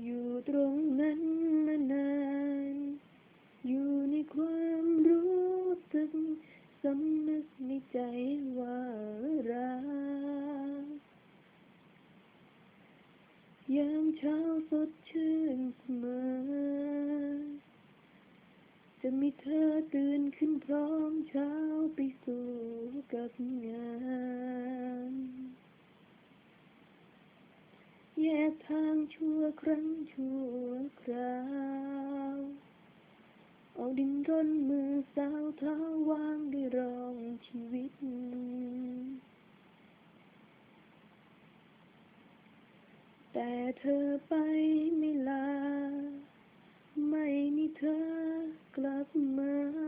อยู่ตรงนั้นมานาน อยู่ในความรู้สึกสำนึกในใจว่ารักยามเช้าสดชื่นเสมอ จะมีเธอตื่นขึ้นพร้อมเช้าไปสู่กับงาน แยกทางชั่วครั้งชั่วคราวเอาดินร่นมือสาวเท้าวางด้วยรองชีวิต แต่เธอไปไม่ลา ไม่มีเธอกลับมา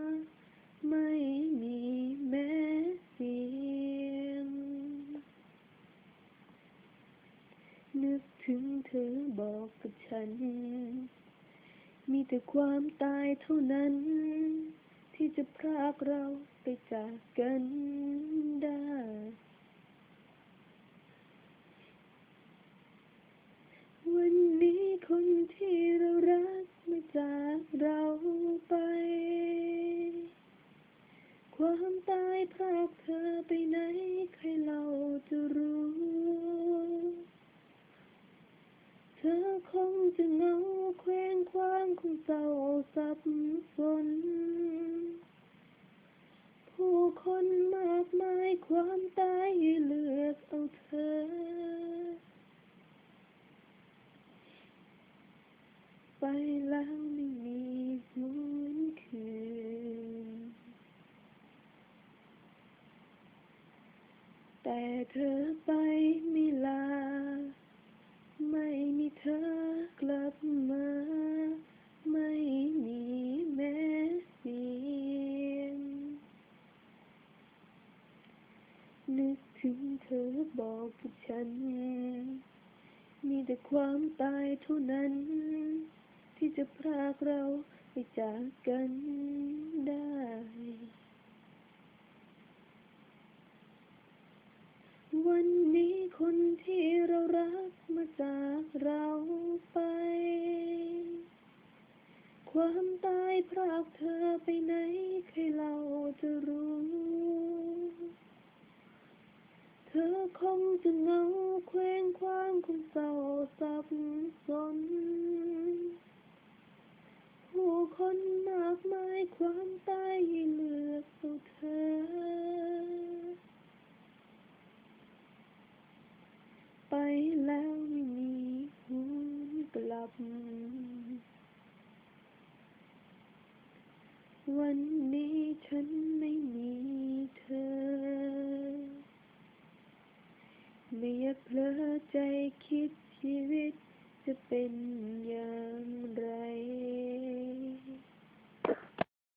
นึกถึงเธอบอกกับฉัน มีแต่ความตายเท่านั้น ที่จะพรากเราไปจากกันได้ สับสน ผู้คนมากมายความตายให้เลือกเอาเธอ ไปแล้วไม่มีหวนคืน แต่เธอไปไม่ลา ไม่มีเธอกลับมา ไม่มีแม้เสียง นึกถึงเธอบอกกับฉัน มีแต่ความตายเท่านั้น ที่จะพรากเราไปจากกันได้ วันนี้คนที่เรารักมาจากเราไป ความตายพรากเธอไปไหนใครเราจะรู้ เธอคง จะเหงาเคว้งคว้างคงเศร้าสับสน ผู้คนมากมายความตายให้เลือกเอาเธ